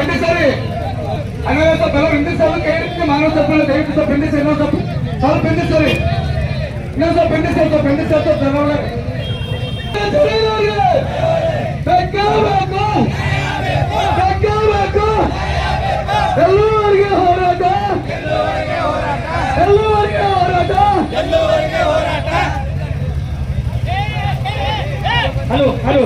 ಹನ್ನೊಂದು ಸ್ವಲ್ಪ ಹಿಂದಿಸರಿ ಹನ್ನೊಂದು ಸ್ವಲ್ಪ ಕೆಲವರು కేరింది మానవ సభలో ಮಾನವ ಸ್ವಲ್ಪ ದಯವಿಟ್ಟು సార్ సార్ ಸ್ವಲ್ಪ ಸ್ವಲ್ಪ ಹಿಂದಿಸರಿ ಇನ್ನೊಂದು ಸ್ವಲ್ಪ ಹಿಂದಿಸಿ ಸ್ವಲ್ಪ ಜನರೊಳಗೆ ಬೇಕಾಗಬೇಕು. ಬೇಕಾಗಬೇಕು. ಎಲ್ಲರಿಗೆ ಹೋರಾಟ. ಎಲ್ಲರಿಗೆ ಹೋರಾಟ. Hello hello.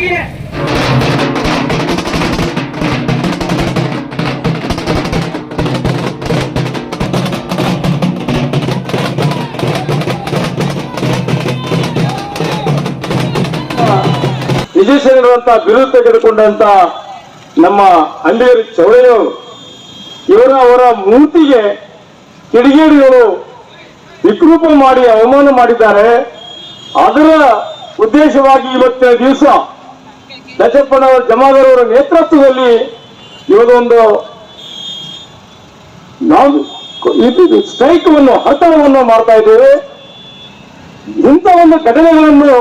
ಹಾಗೆ. ವಿಜಯೇಶ್ವರರಂತ ಬಿರುದು ತೆಗೆದುಕೊಂಡಂತ ನಮ್ಮ ಅಂಬೇರಿ ಚೌಳೆಯವರು ಇವರ ಅವರ ಮೂರ್ತಿಗೆ ಕಿಡಿಗೇಡಿಗಳು ವಿಕೃಪ ಮಾಡಿ ಅವಮಾನ ಮಾಡಿದ್ದಾರೆ. ಅದರ ಉದ್ದೇಶವಾಗಿ ಇವತ್ತಿನ ದಿವಸ ದಶಪ್ಪನವರ ಜಮಾದಾರವರ ನೇತೃತ್ವದಲ್ಲಿ ಇವರೊಂದು ನಾವು ಇದು ಸ್ಟ್ರೈಕ್ವನ್ನು ಹರ್ತವನ್ನು ಮಾಡ್ತಾ ಇದ್ದೇವೆ. ಇಂಥ ಒಂದು ಘಟನೆಗಳನ್ನು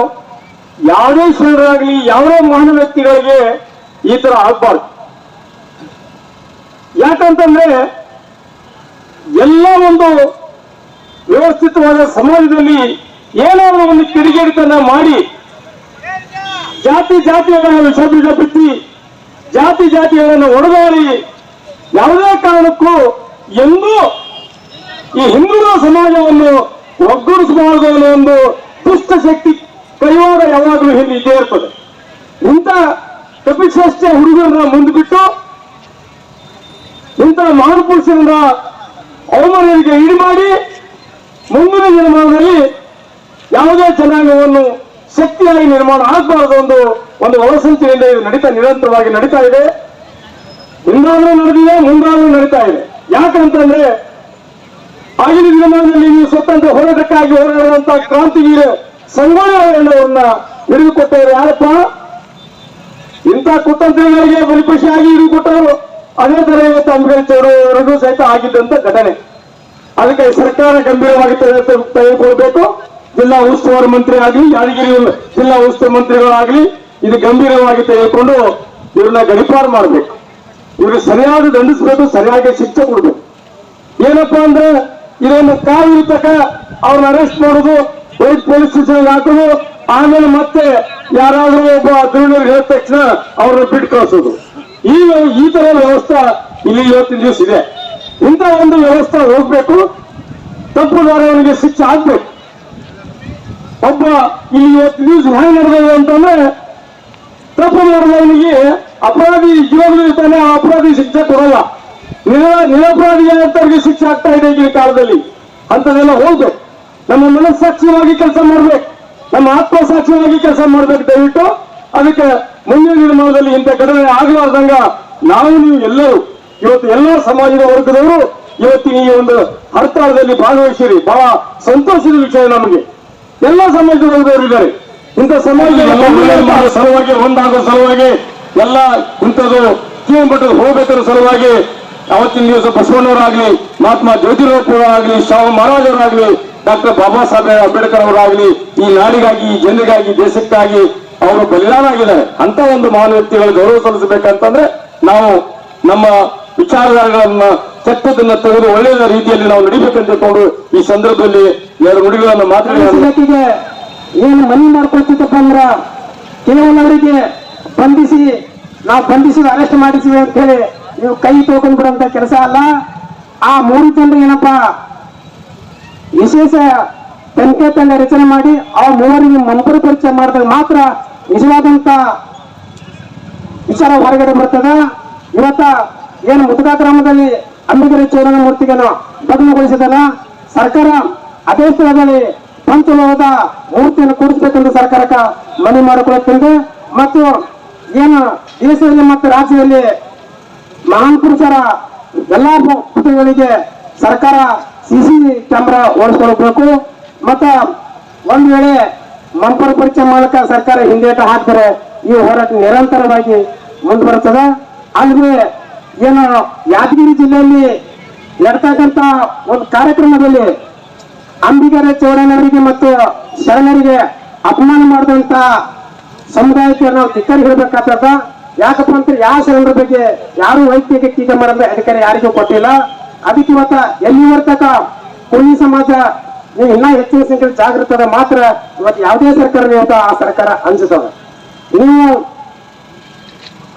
ಯಾವುದೇ ಶರಣರಾಗಲಿ, ಯಾವುದೇ ಮಹಾನ್ ವ್ಯಕ್ತಿಗಳಿಗೆ ಈ ತರ ಆಗ್ಬಾರ್ದು. ಯಾಕಂತಂದ್ರೆ ಎಲ್ಲ ಒಂದು ವ್ಯವಸ್ಥಿತವಾದ ಸಮಾಜದಲ್ಲಿ ಏನಾದರೂ ಒಂದು ಕಿಡಿಗೇಡಿತನ ಮಾಡಿ ಜಾತಿ ಜಾತಿಗಳನ್ನು ಸದೃಢ ಬಿತ್ತಿ ಜಾತಿ ಜಾತಿಗಳನ್ನು ಒಡೆದಾಡಿ ಯಾವುದೇ ಕಾರಣಕ್ಕೂ ಎಂದೂ ಈ ಹಿಂದುಳಿದ ಸಮಾಜವನ್ನು ಒಗ್ಗೂಡಿಸಬಾರದು ಅನ್ನೋ ಒಂದು ದುಷ್ಟ ಶಕ್ತಿ ಕೈವಾಡ ಯಾವಾಗಲೂ ಹಿಂದೆ ಇದ್ದೇ ಇರ್ತದೆ. ಇಂಥ ಕಪಿಶ್ರೇಷ್ಠ ಹುಡುಗರನ್ನ ಮುಂದ್ಬಿಟ್ಟು ಇಂಥ ಮಹಾನ್ ಪುರುಷರನ್ನ ಅವಮಾನಗಳಿಗೆ ಈಡು ಮಾಡಿ ಮುಂದಿನ ದಿನಮಾನದಲ್ಲಿ ಯಾವುದೇ ಜನಾಂಗವನ್ನು ಶಕ್ತಿಯಾಗಿ ನಿರ್ಮಾಣ ಆಗಬಾರದು ಒಂದು ಒಂದು ಒಳಸಂಚಿನಿಂದ ಇದು ನಡೀತಾ ನಿರಂತರವಾಗಿ ನಡೀತಾ ಇದೆ ಹಿಂದಾದ್ರೂ ನಡೆದಿದೆ ಮುಂದಾದ್ರೂ ನಡೀತಾ ಇದೆ ಯಾಕಂತಂದ್ರೆ ಆಗಿನ ದಿನಮಾನದಲ್ಲಿ ನೀವು ಸ್ವತಂತ್ರ ಹೋರಾಟಕ್ಕಾಗಿ ಹೋರಾಡುವಂತಹ ಕ್ರಾಂತಿವೀರ ಸಂಗೊಳ್ಳಿಯವರನ್ನ ಹಿಡಿದುಕೊಟ್ಟವರು ಯಾರಪ್ಪ ಇಂಥ ಕುತಂತ್ರಗಳಿಗೆ ಬಲಿಪಶಿಯಾಗಿ ಹಿಡಿದುಕೊಟ್ಟವರು ಅದೇ ತರ ಇವತ್ತು ಅಂಬೇಡ್ಕರ್ ಸಹಿತ ಆಗಿದ್ದಂತ ಘಟನೆ ಅದಕ್ಕೆ ಸರ್ಕಾರ ಗಂಭೀರವಾಗಿ ತೆಗೆ- ತೆಗೆದುಕೊಳ್ಬೇಕು ಜಿಲ್ಲಾ ಉಸ್ತುವಾರಿ ಮಂತ್ರಿ ಆಗಲಿ, ಯಾದಗಿರಿ ಜಿಲ್ಲಾ ಉಸ್ತುವಾರಿ ಮಂತ್ರಿಗಳಾಗಲಿ, ಇದು ಗಂಭೀರವಾಗಿ ತೆಗೆದುಕೊಂಡು ಇವ್ರನ್ನ ಗಡಿಪಾರು ಮಾಡಬೇಕು. ಇವ್ರಿಗೆ ಸರಿಯಾದ ದಂಡಿಸಬೇಕು, ಸರಿಯಾಗಿ ಶಿಕ್ಷೆ ಕೊಡಬೇಕು. ಏನಪ್ಪಾ ಅಂದ್ರೆ, ಇದೊಂದು ಕಾಲು ತಕ ಅವ್ರನ್ನ ಅರೆಸ್ಟ್ ಮಾಡೋದು, ವೈಟ್ ಪೊಲೀಸ್ ಸ್ಟೇಷನ್ ಹಾಕುದು, ಆಮೇಲೆ ಮತ್ತೆ ಯಾರಾದ್ರೂ ಒಬ್ಬ ದುರ್ಗರು ಹೇಳಿದ ತಕ್ಷಣ ಅವ್ರನ್ನ ಬಿಟ್ಟು ಕಳಿಸೋದು. ಈ ಈ ತರ ವ್ಯವಸ್ಥೆ ಇಲ್ಲಿ ಇವತ್ತಿನ ದಿವಸ ಇದೆ. ಇಂಥ ಒಂದು ವ್ಯವಸ್ಥೆ ಹೋಗ್ಬೇಕು ತಪ್ಪುದಾರವನಿಗೆ ಶಿಕ್ಷೆ ಆಗ್ಬೇಕು. ಒಬ್ಬ ಇಲ್ಲಿ ಇವತ್ತು ದಿವಸ ಹೆಂಗ್ ನಡೆದಿದೆ ಅಂತಂದ್ರೆ ತಪ್ಪು ಮಾಡಿದವನಿಗೆ ಅಪರಾಧಿ ಜೀವನ ಆ ಅಪರಾಧಿ ಶಿಕ್ಷೆ ಕೊಡಲ್ಲ. ನಿರ ನಿರಪರಾಧಿ ಅಂತವ್ರಿಗೆ ಶಿಕ್ಷೆ ಆಗ್ತಾ ಇದೆ ಈ ಕಾಲದಲ್ಲಿ. ಅಂತದೆಲ್ಲ ಹೌದು. ನಮ್ಮ ಮನಸ್ಸಾಕ್ಷಿಯಾಗಿ ಕೆಲಸ ಮಾಡ್ಬೇಕು. ನಮ್ಮ ಆತ್ಮಸಾಕ್ಷಿಯಾಗಿ ಕೆಲಸ ಮಾಡ್ಬೇಕು ದಯವಿಟ್ಟು. ಅದಕ್ಕೆ ಮುಂದಿನ ನಿರ್ಮಾಣದಲ್ಲಿ ಇಂಥ ಘಟನೆ ಆಗಲಾರ್ದಂಗ ನಾವು ನೀವು ಎಲ್ಲರೂ, ಇವತ್ತು ಎಲ್ಲ ಸಮಾಜದ ವರ್ಗದವರು, ಇವತ್ತಿನ ಈ ಒಂದು ಹರ್ತಾಳದಲ್ಲಿ ಭಾಗವಹಿಸಿರಿ. ಬಹಳ ಸಂತೋಷದ ವಿಷಯ ನಮಗೆ. ಎಲ್ಲ ಸಮಾಜದ ವರ್ಗದವರು ಇದ್ದಾರೆ. ಇಂಥ ಸಮಾಜದ ಸಲುವಾಗಿ ಒಂದಾಗೋ ಸಲುವಾಗಿ ಎಲ್ಲ ಇಂಥದ್ದು ಮಟ್ಟದ ಹೋಗ್ಬೇಕನ್ನೋ ಸಲುವಾಗಿ ಅವತ್ತಿನ ದಿವಸ ಬಸವಣ್ಣವರಾಗ್ಲಿ ಮಹಾತ್ಮ ಜ್ಯೋತಿರಾವ್ ಆಗಲಿ ಶಾವ ಮಹಾರಾಜರಾಗ್ಲಿ ಡಾಕ್ಟರ್ ಬಾಬಾ ಸಾಹೇಬ್ ಅಂಬೇಡ್ಕರ್ ಅವರಾಗ್ಲಿ ಈ ನಾಡಿಗಾಗಿ ಈ ಜನರಿಗಾಗಿ ದೇಶಕ್ಕಾಗಿ ಅವರು ಬಲಿದಾನ ಆಗಿದ್ದಾರೆ. ಅಂತ ಒಂದು ಮಹಾನ್ ವ್ಯಕ್ತಿಗಳು ಗೌರವ ಸಲ್ಲಿಸಬೇಕಂತಂದ್ರೆ ನಾವು ನಮ್ಮ ವಿಚಾರಧಾರೆಗಳನ್ನ ಕೆಟ್ಟದನ್ನ ತೆಗೆದು ಒಳ್ಳೆಯ ರೀತಿಯಲ್ಲಿ ನಾವು ನಡಿಬೇಕಂತ ತಿಳ್ಕೊಂಡು ಈ ಸಂದರ್ಭದಲ್ಲಿ ಎರಡು ನುಡಿಗಳನ್ನು ಮಾತ್ರ ವ್ಯಕ್ತಿಗೆ ಏನು ಮನವಿ ಮಾಡ್ಕೊಳ್ತಿದ್ದಪ್ಪ ಅಂದ್ರ ಕೇವಲ ಅವರಿಗೆ ಬಂಧಿಸಿ ನಾವು ಬಂಧಿಸಿ ಅರೆಸ್ಟ್ ಮಾಡಿಸಿವಿ ಅಂತ ಹೇಳಿ ನೀವು ಕೈ ತೋಕೊಂಡ್ ಬಿಡುವಂತ ಕೆಲಸ ಅಲ್ಲ. ಆ ಮೂರು ಜನರು ಏನಪ್ಪಾ ವಿಶೇಷ ತನಿಖೆ ತಂಡ ರಚನೆ ಮಾಡಿ ಆ ಮೂವರಿಗೆ ಮಂಪರ ಪರಿಚಯ ಮಾಡಿದಾಗ ಮಾತ್ರ ನಿಜವಾದಂತ ವಿಚಾರ ಹೊರಗಡೆ ಬರ್ತದ. ಇವತ್ತ ಏನು ಮುದುಕ ಗ್ರಾಮದಲ್ಲಿ ಅಂಬಿಗರ ಚೋರನ ಮೂರ್ತಿಗಳನ್ನು ಭಗ್ನಗೊಳಿಸಿದಲ್ಲ ಸರ್ಕಾರ ಅದೇ ಸ್ಥಳದಲ್ಲಿ ಪಂಚಲೋಹದ ಮೂರ್ತಿಯನ್ನು ಕೂಡಿಸಬೇಕೆಂದು ಸರ್ಕಾರಕ್ಕೆ ಮನವಿ ಮಾಡಿಕೊಳ್ಳುತ್ತಿದೆ. ಮತ್ತು ಏನು ದೇಶದಲ್ಲಿ ಮತ್ತು ರಾಜ್ಯದಲ್ಲಿ ಮಹಾನ್ ಪುರುಷರ ಎಲ್ಲಾ ಪುಟಗಳಿಗೆ ಸರ್ಕಾರ ಸಿಸಿ ಕ್ಯಾಮ್ರಾ ಓಡಿಸ್ಕೊಳ್ಬೇಕು ಮತ್ತ ಒಂದ್ ವೇಳೆ ಮಂಪರ ಪರಿಚಯ ಮೂಲಕ ಸರ್ಕಾರ ಹಿಂದೇಟ ಹಾಕಿದರೆ ಈ ಹೋರಾಟ ನಿರಂತರವಾಗಿ ಮುಂದುವರುತ್ತದೆ ಅಲ್ಲದೆ ಏನು ಯಾದಗಿರಿ ಜಿಲ್ಲೆಯಲ್ಲಿ ನಡತಕ್ಕಂತ ಒಂದು ಕಾರ್ಯಕ್ರಮದಲ್ಲಿ ಅಂಬಿಗರ ಚೋಳನರಿಗೆ ಮತ್ತು ಶರಣರಿಗೆ ಅಪಮಾನ ಮಾಡಿದಂತ ಸಮುದಾಯಕ್ಕೆ ನಾವು ಧಿಕ್ಕರಿ ಹೇಳಬೇಕಾಗ್ತದ ಯಾಕಪ್ಪ ಅಂತ ಯಾವ ಶರಣರ ಬಗ್ಗೆ ಯಾರು ವೈಯಕ್ತಿಕ ಟೀಕೆ ಮಾಡಿದ್ರೆ ಅಧಿಕಾರ ಯಾರಿಗೂ ಕೊಟ್ಟಿಲ್ಲ. ಅದಕ್ಕೆ ಇವತ್ತ ಎಲ್ಲಿ ಕುಣಿ ಸಮಾಜ ನೀವು ಇನ್ನೂ ಹೆಚ್ಚಿನ ಸಂಖ್ಯೆ ಜಾಗೃತದ ಮಾತ್ರ ಇವತ್ತು ಯಾವುದೇ ಸರ್ಕಾರ ಇವತ್ತು ಆ ಸರ್ಕಾರ ಅನ್ಸುತ್ತದ ನೀವು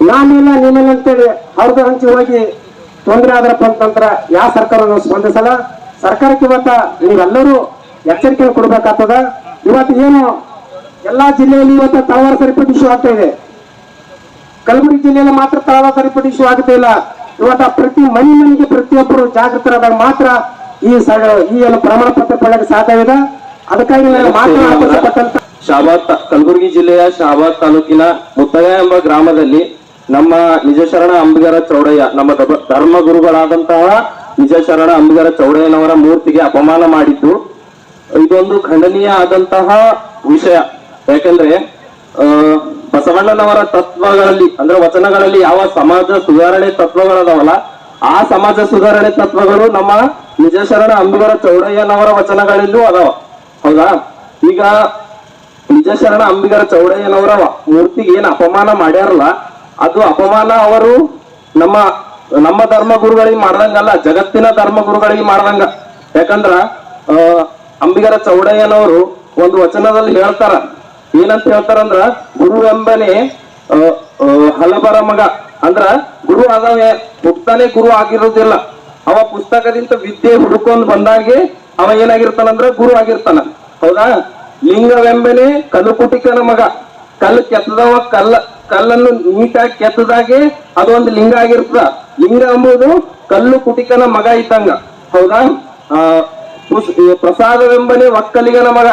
ನಾನಿಲ್ಲ ನೀನಿಲ್ಲ ಅಂತೇಳಿ ಅವ್ರದ ಹಂಚಿ ಹೋಗಿ ತೊಂದರೆ ಆದ್ರಪ್ಪ ಅಂತಂದ್ರ ಯಾವ ಸರ್ಕಾರವನ್ನು ಸ್ಪಂದಿಸಲ್ಲ. ಸರ್ಕಾರಕ್ಕೆ ಇವತ್ತ ನೀವೆಲ್ಲರೂ ಎಚ್ಚರಿಕೆ ಕೊಡ್ಬೇಕಾಗ್ತದ. ಇವತ್ತು ಏನು ಎಲ್ಲಾ ಜಿಲ್ಲೆಯಲ್ಲಿ ಇವತ್ತು ತಳವಾರ ಸರಿಪಟ್ಟಿ ಇಶ್ಯೂ ಆಗ್ತಾ ಇದೆ. ಕಲಬುರಗಿ ಜಿಲ್ಲೆಯಲ್ಲಿ ಮಾತ್ರ ತಳವಾರ ಸರಿಪಟ್ಟಿ ಇಶ್ಯೂ ಆಗ್ತಾ ಇಲ್ಲ. ಇವತ್ತ ಪ್ರತಿ ಮನೆ ಮನೆಗೆ ಪ್ರತಿಯೊಬ್ಬರು ಜಾಗೃತರಾದಾಗ ಮಾತ್ರ ಈ ಸ ಈ ಎಲ್ಲ ಪ್ರಮಾಣ ಪತ್ರ ಪಡೆಯಕ್ಕೆ ಸಾಧ್ಯವಿದೆ ಅದಕ್ಕಾಗಿ ನಾನು ಮಾತನಾಡಲ್ಪಟ್ಟಂತ ಶಾಬಾದ್ ಕಲಬುರಗಿ ಜಿಲ್ಲೆಯ ಶಾಬಾದ್ ತಾಲೂಕಿನ ಮುತ್ತಗ ಎಂಬ ಗ್ರಾಮದಲ್ಲಿ ನಮ್ಮ ನಿಜಶರಣ ಅಂಬಿಗರ ಚೌಡಯ್ಯ, ನಮ್ಮ ಧರ್ಮ- ಗುರುಗಳಾದಂತಹ ನಿಜಶರಣ ಅಂಬಿಗರ ಚೌಡಯ್ಯನವರ ಮೂರ್ತಿಗೆ ಅಪಮಾನ ಮಾಡಿದ್ದು, ಇದೊಂದು ಖಂಡನೀಯ ಆದಂತಹ ವಿಷಯ. ಯಾಕಂದ್ರೆ ಬಸವಣ್ಣನವರ ತತ್ವಗಳಲ್ಲಿ, ಅಂದ್ರೆ ವಚನಗಳಲ್ಲಿ ಯಾವ ಸಮಾಜ ಸುಧಾರಣೆ ತತ್ವಗಳದಾವಲ್ಲ, ಆ ಸಮಾಜ ಸುಧಾರಣೆ ತತ್ವಗಳು ನಮ್ಮ ನಿಜಶರಣ ಅಂಬಿಗರ ಚೌಡಯ್ಯನವರ ವಚನಗಳಲ್ಲೂ ಅದಾವ. ಹೌದಾ? ಈಗ ನಿಜಶರಣ ಅಂಬಿಗರ ಚೌಡಯ್ಯನವರ ಮೂರ್ತಿಗೆ ಏನ್ ಅಪಮಾನ ಮಾಡ್ಯಾರಲ್ಲ ಅದು ಅಪಮಾನ ಅವರು ನಮ್ಮ ನಮ್ಮ ಧರ್ಮ ಗುರುಗಳಿಗೆ ಮಾಡ್ದಂಗಲ್ಲ, ಜಗತ್ತಿನ ಧರ್ಮ ಗುರುಗಳಿಗೆ ಮಾಡ್ದಂಗ. ಯಾಕಂದ್ರ ಅಂಬಿಗರ ಚೌಡಯ್ಯನವರು ಒಂದು ವಚನದಲ್ಲಿ ಹೇಳ್ತಾರ. ಏನಂತ ಹೇಳ್ತಾರಂದ್ರ, ಗುರು ಎಂಬನೆ ಹಲಬರ ಮಗ. ಅಂದ್ರ, ಗುರು ಆದವೇ ಹುಟ್ತಾನೆ ಗುರು ಆಗಿರೋದಿಲ್ಲ. ಅವ ಪುಸ್ತಕದಿಂದ ವಿದ್ಯೆ ಹುಡುಕೊಂಡ್ ಬಂದಾಗೆ ಅವ ಏನಾಗಿರ್ತಾನಂದ್ರ ಗುರು ಆಗಿರ್ತಾನ. ಹೌದಾ? ಲಿಂಗವೆಂಬನೆ ಕಲ್ಲುಕುಟಿಕನ ಮಗ. ಕಲ್ಲು ಕೆತ್ತದವ ಕಲ್ಲ. ಕಲ್ಲನ್ನು ನೀಟಾಗಿ ಕೆತ್ತದಾಗೆ ಅದೊಂದು ಲಿಂಗ ಆಗಿರ್ತದ. ಲಿಂಗ ಅಂಬುದು ಕಲ್ಲು ಕುಟಿಕನ ಮಗ ಇದ್ದಂಗ. ಹೌದಾ? ಆ, ಪ್ರಸಾದವೆಂಬನೆ ಒಕ್ಕಲಿಗನ ಮಗ.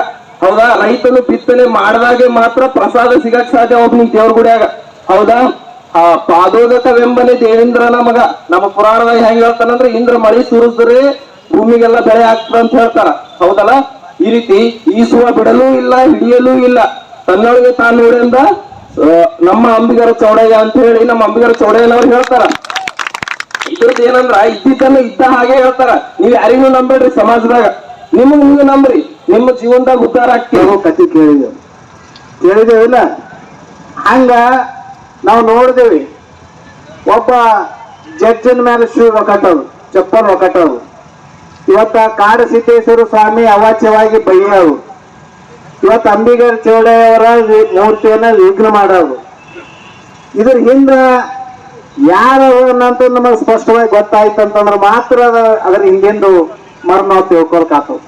ಹೌದಾ? ರೈತನು ಬಿತ್ತನೆ ಮಾಡಿದಾಗೆ ಮಾತ್ರ ಪ್ರಸಾದ ಸಿಗಕ್ ಸಾಧ್ಯ ಒಬ್ನಿಗೆ ದೇವ್ರ ಗುಡಿಯಾಗ. ಹೌದಾ? ಆ ಪಾದೋದಕವೆಂಬನೆ ದೇವೇಂದ್ರನ ಮಗ. ನಮ್ಮ ಪುರಾಣದಾಗ ಹೆಂಗ್ ಹೇಳ್ತಾನಂದ್ರೆ ಇಂದ್ರ ಮಳಿ ಸುರಿಸಿದ್ರೆ ಭೂಮಿಗೆಲ್ಲ ಬೆಳೆ ಆಗ್ತದ ಅಂತ ಹೇಳ್ತಾರ. ಹೌದಲ್ಲ? ಈ ರೀತಿ ಈಸುವ ಬಿಡಲೂ ಇಲ್ಲ ಹಿಡಿಯಲೂ ಇಲ್ಲ. ತನ್ನೊಳಗೆ ತಾನು ನೋಡಿಂದ ನಮ್ಮ ಅಂಬಿಗರ ಚೌಡಯ್ಯ ಅಂತ ಹೇಳಿ ನಮ್ಮ ಅಂಬಿಗರ ಚೌಡಯ್ಯನವ್ರು ಹೇಳ್ತಾರ. ಇದ್ರದ್ದು ಏನಂದ್ರ, ಇದ್ದಿದ್ದನ್ನ ಇದ್ದ ಹಾಗೆ ಹೇಳ್ತಾರ. ನೀವ್ ಯಾರಿಗೂ ನಂಬೇಡ್ರಿ ಸಮಾಜದಾಗ. ನಿಮಗ್ ನೀವು ನಂಬ್ರಿ. ನಿಮ್ಮ ಜೀವನದಾಗ ಉದ್ಧಾರ ಆಗ್ತೀವಿ. ಕತೆ ಕೇಳಿದೆವು. ಕೇಳಿದೇವಿಲ್ಲ ಹಂಗ ನಾವು ನೋಡಿದೇವಿ. ಒಬ್ಬ ಜಡ್ಜನ್ ಮೇಲೆ ಶ್ರೀ ಒಕ್ಕಟ್ಟವು ಚಪ್ಪಲ್ ಒಕ್ಕಟ್ಟವು ಇವತ್ತ ಕಾಡ ಸಿದ್ದೇಶ್ವರ ಸ್ವಾಮಿ ಅವಾಚ್ಯವಾಗಿ ಬೈಯವು ಇವತ್ತು ಅಂಬಿಗರ್ ಚೌಡೆಯವರ ಮೂರ್ತಿಯನ್ನ ವಿಘ್ನ ಮಾಡೋದು. ಇದ್ರ ಹಿಂದ ಯಾರು ಅಂತ ನಮಗೆ ಸ್ಪಷ್ಟವಾಗಿ ಗೊತ್ತಾಯ್ತು ಅಂತಂದ್ರೆ ಮಾತ್ರ ಅದ- ಅದ್ರ ಹಿಂದೆಂದು ಮರ್ಮ ನಾವು ತಿಳ್ಕೊಳ್ಕಾತವು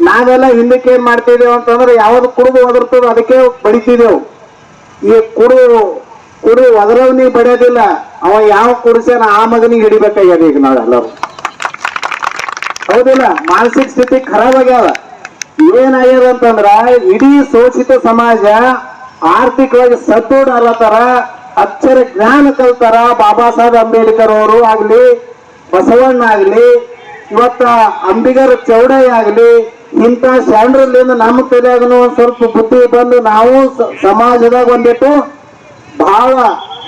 ನಾವೆಲ್ಲ ಹಿಂದಕ್ಕೆ ಏನ್ ಮಾಡ್ತಿದ್ದೇವೆ ಅಂತಂದ್ರೆ ಯಾವ್ದು ಕುಡಿದು ಒದರ್ತದ ಅದಕ್ಕೆ ಬಡಿತಿದ್ದೆವು. ಈ ಕುಡು ಕುಡು ಒದರವ್ ನೀವು ಬಡಿಯೋದಿಲ್ಲ, ಅವ ಯಾವ ಕುಡಿಸ್ಯಾನ ಆ ಮಗನಿಗೆ ಹಿಡಿಬೇಕಾಗ್ಯದ ಈಗ ನಾವೆಲ್ಲರೂ. ಹೌದಿಲ್ಲ? ಮಾನಸಿಕ ಸ್ಥಿತಿ ಖರಾಬ್ ಆಗ್ಯಾವ. ಏನಾಗ್ಯದ ಅಂತಂದ್ರ ಇಡೀ ಶೋಷಿತ ಸಮಾಜ ಆರ್ಥಿಕವಾಗಿ ಸದೃಢ ಅಲ್ಲತಾರ ಅಕ್ಷರ ಜ್ಞಾನ ಕಲ್ತಾರ ಬಾಬಾ ಸಾಹೇಬ್ ಅಂಬೇಡ್ಕರ್ ಅವರು ಆಗ್ಲಿ, ಬಸವಣ್ಣ ಆಗ್ಲಿ, ಇವತ್ತ ಅಂಬಿಗರ ಚೌಡಯ್ಯ ಆಗ್ಲಿ, ಇಂಥ ಸ್ಟ್ಯಾಂಡ್ರಲ್ಲಿಂದ ನಮ್ಮ ತಲೆಯಾಗನು ಸ್ವಲ್ಪ ಬುದ್ಧಿ ಬಂದು ನಾವು ಸಮಾಜದಾಗ ಒಂದಿಟ್ಟು ಬಹಳ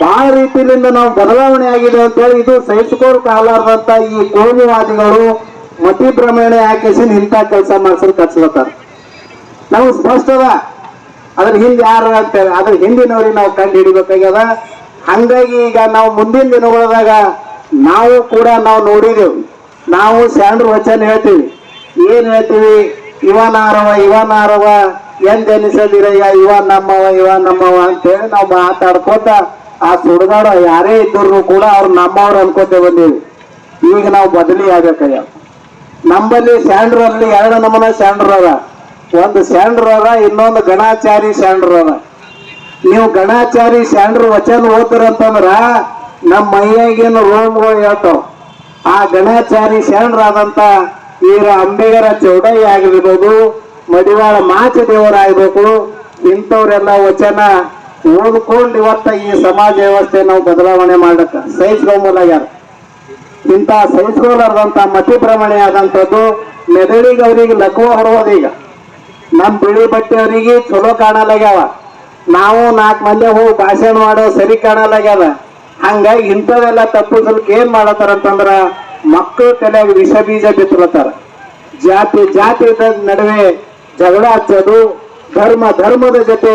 ಬಹಳ ರೀತಿಯಿಂದ ನಾವು ಬದಲಾವಣೆ ಆಗಿದೆ ಅಂತ ಹೇಳಿ ಇದು ಸಹಿಸಿಕೋರ್ ಈ ಕೋಮುವಾದಿಗಳು ಮತಿ ಭ್ರಮಣೆ ಹಾಕಿಸಿ ಇಂಥ ಕೆಲಸ ಮಾಡ್ಸಲ್ ಕಚ್ಲತ್ತಾರ ನಾವು ಸ್ಪಷ್ಟ ಅದ ಅದ್ರ ಹಿಂದೆ ಯಾರು ಅದ್ರ ಹಿಂದಿನವ್ರಿಗೆ ನಾವು ಕಂಡು ಹಿಡಿಬೇಕಾಗ್ಯದ, ಹಂಗಾಗಿ ಈಗ ನಾವು ಮುಂದಿನ ದಿನಗಳದಾಗ ನಾವು ಕೂಡ ನಾವು ನೋಡಿದೆವು. ನಾವು ಸ್ಯಾಂಡ್ರ ವಚನ ಹೇಳ್ತೀವಿ. ಏನ್ ಹೇಳ್ತೀವಿ? ಇವನಾರವ ಇವನಾರವ ಎಂದೆನಿಸದಿರಯ್ಯ ಇವ ನಮ್ಮವ ಇವ ನಮ್ಮವ ಅಂತೇಳಿ ನಾವು ಮಾತಾಡ್ಕೊತ ಆ ಸುಡುಗಾಡ ಯಾರೇ ಇದ್ರು ಕೂಡ ಅವ್ರು ನಮ್ಮವ್ರು ಅನ್ಕೋತೆ ಬಂದೀವಿ. ಈಗ ನಾವು ಬದಲಿ ಆಗ್ಬೇಕಯ್ಯ. ನಮ್ಮಲ್ಲಿ ಸ್ಯಾಂಡ್ರ್ ಅಲ್ಲಿ ಎರಡು ನಮೂನ ಸ್ಯಾಂಡ್ರ್ ಅದ ಒಂದು ಸ್ಯಾಂಡ್ರ್ ಅದ ಇನ್ನೊಂದು ಗಣಾಚಾರಿ ಸ್ಯಾಂಡ್ರ್ ಅದ ನೀವು ಗಣಾಚಾರಿ ಸ್ಯಾಂಡ್ರ್ ವಚನ ಓದ್ತಿರಂತಂದ್ರ ನಮ್ಮ ಮೈಯಾಗಿನ ರೋಮ್ಗಳು ಹೇಳ್ತಾವ. ಆ ಗಣಾಚಾರಿ ಸ್ಯಾಂಡ್ರ್ ಆದಂತ ವೀರ ಅಂಬಿಗರ ಚೌಡಯ್ಯ ಆಗಿರ್ಬೋದು, ಮಡಿವಾಳ ಮಾಚ ದೇವರಾಗಬೇಕು ಇಂಥವ್ರೆಲ್ಲ ವಚನ ಓದ್ಕೊಂಡು ಇವತ್ತ ಈ ಸಮಾಜ ವ್ಯವಸ್ಥೆ ನಾವು ಬದಲಾವಣೆ ಮಾಡಕ್ಕ ಸಹಿಸ್ಕೊಂಬೋದಾಗ್ಯಾರ ಇಂಥ ಸಹಿಸ್ಕೊಲಾರ್ದಂತ ಮತಿ ಭ್ರಮಣೆ ಆದಂಥದ್ದು ಮೆದುಳಿಗೆ ಅವರಿಗೆ ಲಕ್ವ ಹೊರೋದೀಗ ನಮ್ಮ ಬಿಳಿ ಬಟ್ಟೆ ಅವರಿಗೆ ಚಲೋ ಕಾಣಲಾಗ್ಯಾವ. ನಾವು ನಾಲ್ಕು ಮಂದಿ ಹೋಗಿ ಭಾಷಣ ಮಾಡೋ ಸರಿ ಕಾಣಲಾಗ್ಯಾವ. ಹಂಗಾಗಿ ಇಂಥವೆಲ್ಲ ಏನು ಏನ್ ಮಾಡತ್ತಾರಂತಂದ್ರ ಮಕ್ಕಳು ತಲೆಯಾಗ ವಿಷ ಬೀಜ ಬಿತ್ತಲತ್ತಾರ ಜಾತಿ ಜಾತಿ ನಡುವೆ ಜಗಳ ಹಚ್ಚೋದು, ಧರ್ಮ, ಧರ್ಮದ ಜೊತೆ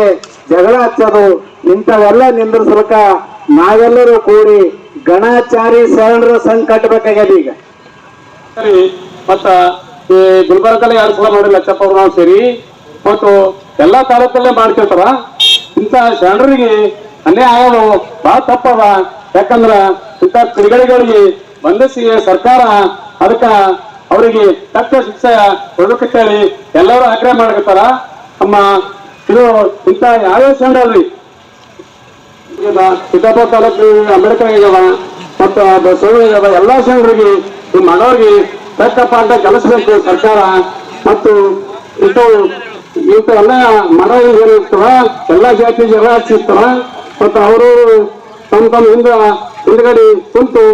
ಜಗಳ ಹಚ್ಚೋದು, ಇಂಥವೆಲ್ಲ ನಿಂದ್ರಿಸಲ್ಕ ನಾವೆಲ್ಲರೂ ಕೂಡಿ ಗಣಾಚಾರಿ ಶರಣರ ಕಟ್ಟಬೇಕಾಗ್ಯದ ಈಗ. ಸರಿ, ಮತ್ತ ಈ ಗುಲ್ಬರ್ಗದಲ್ಲಿ ಎರಡು ಸಲ ಮಾಡಿ ಲಕ್ಷಪ್ಪ ನಾವು ಸೇರಿ. ಮತ್ತು ಎಲ್ಲಾ ತಾಲೂಕಲ್ಲೇ ಮಾಡ್ತಿರ್ತಾರ. ಇಂಥ ಶರಣರಿಗೆ ಅನ್ಯಾಯ ಆಯೋ ಬಹಳ ತಪ್ಪದ ಯಾಕಂದ್ರ ಇಂಥ ಕ್ರಿಗಳಿಗಳಿಗೆ ಬಂಧಿಸಿ ಸರ್ಕಾರ ಅದಕ್ಕ ಅವರಿಗೆ ತಕ್ಕ ಶಿಕ್ಷೆ ಕೊಡಬೇಕು ಹೇಳಿ ಎಲ್ಲರೂ ಆಗ್ರಹ ಮಾಡ್ಕೊತಾರ ನಮ್ಮ ಇದು ಇಂಥ ಯಾವ್ಯಾವ ಶರಣರಲ್ಲಿ ಈಗ ಸಿದ್ದಾಪುರ ತಾಲೂಕು ಅಂಬೇಡ್ಕರ್ ಆಗ್ಯಾವ ಮತ್ತು ಬಸವ ಎಲ್ಲ ಎಲ್ಲಾ ಜನರಿಗೆ ಈ ಮಾಡೋರಿಗೆ ತಕ್ಕ ಪಾಠ ಕಲಿಸಬೇಕು ಸರ್ಕಾರ. ಮತ್ತು ಇದು ಇಂಥವೆಲ್ಲ ಮರ ಏನಿರ್ತವ ಎಲ್ಲಾ ಜಾತಿ ಜನ ಹಚ್ಚಿರ್ತಾರ ಮತ್ತು ಅವರು ತಮ್ಮ ತಮ್ಮ ಹಿಂದ ಹಿಂದ್ಗಡೆ ಕುಂತು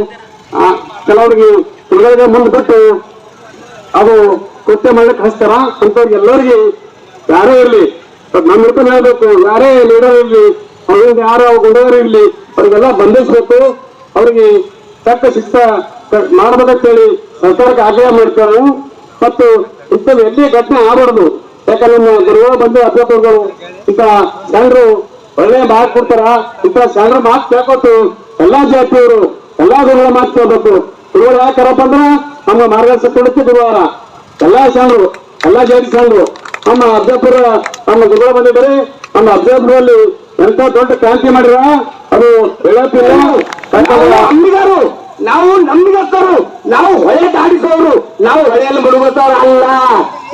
ಕೆಲವರಿಗೆ ಹುಡುಗರಿಗೆ ಮುಂದೆ ಬಿಟ್ಟು ಅದು ಕೃತ್ಯ ಮಾಡ್ಲಿಕ್ಕೆ ಹಚ್ತಾರ. ಅಂತವ್ರಿಗೆ ಎಲ್ಲರಿಗೆ ಯಾರೇ ಇರಲಿ, ನಮ್ಮ ಹೇಳ್ಬೇಕು, ಯಾರೇ ಲೀಡರ್ ಇರ್ಲಿ ಅವ್ರಿಂದ ಯಾರು ಗುಡವರು ಇರಲಿ ಅವರಿಗೆಲ್ಲ ಬಂಧಿಸಬೇಕು. ಅವ್ರಿಗೆ ತಕ್ಕ ಶಿಕ್ಷೆ ಮಾಡ್ಬೇಕಂತೇಳಿ ಸರ್ಕಾರಕ್ಕೆ ಆಗ್ರಹ ಮಾಡ್ತಾರೆ. ಮತ್ತು ಇಂಥದ್ದು ಎಲ್ಲಿ ಘಟನೆ ಆಗಬಾರ್ದು. ಯಾಕಂದ್ರೆ ನಮ್ಮ ಗುರುಗಳು ಬಂದು ಅಧ್ಯಾಪಕರು, ಇಂಥ ಜನರು ಒಳ್ಳೆಯ ಮಾತು ಕೊಡ್ತಾರ? ಇಂಥ ಜನರ ಮಾತು ಕೇಳ್ಕೊತು ಎಲ್ಲಾ ಜಾತಿಯವರು, ಎಲ್ಲಾ ಗುರುಗಳ ಮಾತು ಕೇಳ್ಬೇಕು. ಗುರುಗಳು ಯಾಕರಪ್ಪ ಅಂದ್ರೆ? ನಮ್ಮ ಮಾರ್ಗದರ್ಶನ ಕೊಡುತ್ತೆ ಗುರುವಾರ. ಎಲ್ಲಾ ಜನರು ಎಲ್ಲಾ ಜಾತಿ ಜನರು ನಮ್ಮ ಅಬ್ಜಾಪುರ ನಮ್ಮ ಗುರುಗಳು ಬಂದಿದ್ದಾರೆ. ನಮ್ಮ ಅಬ್ಜಾಪುರಲ್ಲಿ ಎಂತ ದೊಡ್ಡ ಕ್ರಾಂತಿ ಮಾಡಿರ ಅದು ಹೇಳತ್ತಿಲ್ಲ ಯಾಕಂದ್ರೆ ನಾವು ನಂಬಿಗಸ್ತರು ನಾವು ಹೊಳೆ ದಾಡಿಸೋರು ನಾವು ಹೊಳೆಯಲ್ಲಿ ಮುಳುಗುತ್ತಾರ ಅಲ್ಲ.